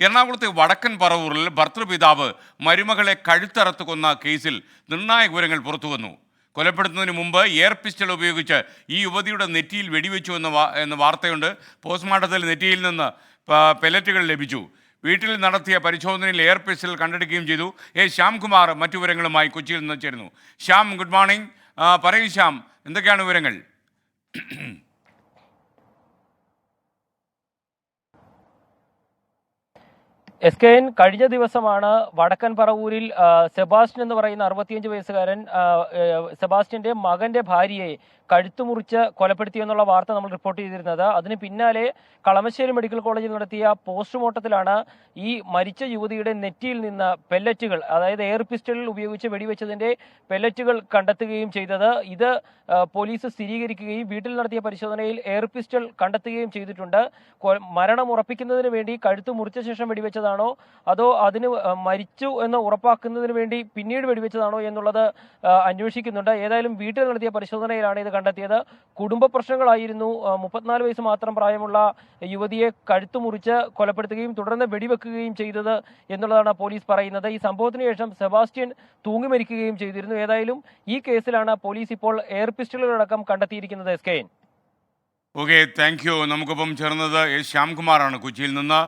എറണാകുളത്തെ വടക്കൻ പറവൂരിൽ ഭർത്തൃപിതാവ് മരുമകളെ കഴുത്തറത്ത് കൊന്ന കേസിൽ നിർണായക വിവരങ്ങൾ പുറത്തുവന്നു കൊലപ്പെടുത്തുന്നതിന് മുമ്പ് എയർ പിസ്റ്റൾ ഉപയോഗിച്ച് ഈ യുവതിയുടെ നെറ്റിയിൽ വെടിവെച്ചു എന്ന എന്ന വാർത്തയുണ്ട്. പോസ്റ്റ്മോർട്ടത്തിൽ നെറ്റിയിൽ നിന്ന് പെലറ്റുകൾ ലഭിച്ചു. വീട്ടിൽ നടത്തിയ പരിശോധനയിൽ എയർ പിസ്റ്റൽ കണ്ടെടുക്കുകയും ചെയ്തു. എ ശ്യാംകുമാർ മറ്റു വിവരങ്ങളുമായി കൊച്ചിയിൽ നിന്ന് ചേരുന്നു. Shyam good morning. പറയൂ ശ്യാം. എന്തൊക്കെയാണ് വിവരങ്ങൾ? എസ് കെ എൻ കഴിഞ്ഞ ദിവസമാണ് വടക്കൻ പറവൂരിൽ സെബാസ്റ്റ്യൻ എന്ന് പറയുന്ന അറുപത്തിയഞ്ച് വയസ്സുകാരൻ സെബാസ്റ്റ്യന്റെ മകന്റെ ഭാര്യയെ കഴുത്തു മുറിച്ച് കൊലപ്പെടുത്തി എന്നുള്ള വാർത്ത നമ്മൾ റിപ്പോർട്ട് ചെയ്തിരുന്നത്. അതിന് പിന്നാലെ കളമശ്ശേരി മെഡിക്കൽ കോളേജിൽ നടത്തിയ പോസ്റ്റ്മോർട്ടത്തിലാണ് ഈ മരിച്ച യുവതിയുടെ നെറ്റിയിൽ നിന്ന് പെല്ലറ്റുകൾ അതായത് എയർ പിസ്റ്റളിൽ ഉപയോഗിച്ച് വെടിവെച്ചതിന്റെ പെല്ലറ്റുകൾ കണ്ടെത്തുകയും ചെയ്തത്. ഇത് പോലീസ് സ്ഥിരീകരിക്കുകയും വീട്ടിൽ നടത്തിയ പരിശോധനയിൽ എയർ പിസ്റ്റൾ കണ്ടെത്തുകയും ചെയ്തിട്ടുണ്ട്. മരണം ഉറപ്പിക്കുന്നതിന് വേണ്ടി കഴുത്തു മുറിച്ച ശേഷം വെടിവെച്ചതാണോ? അതോ അതിന് മരിച്ചു എന്ന് ഉറപ്പാക്കുന്നതിന് വേണ്ടി പിന്നീട് വെടിവെച്ചതാണോ എന്നുള്ളത് അന്വേഷിക്കുന്നുണ്ട്. ഏതായാലും വീട്ടിൽ നടത്തിയ പരിശോധനയിലാണ് ഇത് കണ്ടെത്തിയത്. കുടുംബ പ്രശ്നങ്ങളായിരുന്നു. മുപ്പത്തിനാല് വയസ്സ് മാത്രം പ്രായമുള്ള യുവതിയെ കഴുത്തു മുറിച്ച് കൊലപ്പെടുത്തുകയും തുടർന്ന് വെടിവെക്കുകയും ചെയ്തത് എന്നുള്ളതാണ് പോലീസ് പറയുന്നത്. ഈ സംഭവത്തിന് ശേഷം സെബാസ്റ്റ്യൻ തൂങ്ങി മരിക്കുകയും ചെയ്തിരുന്നു. ഏതായാലും ഈ കേസിലാണ് പോലീസ് ഇപ്പോൾ എയർ പിസ്റ്റളുകളടക്കം കണ്ടെത്തിയിരിക്കുന്നത് S K okay thank you നമുക്കൊപ്പം ചേർന്നത് ശ്യാംകുമാറാണ്. കൊച്ചിയിൽ നിന്ന്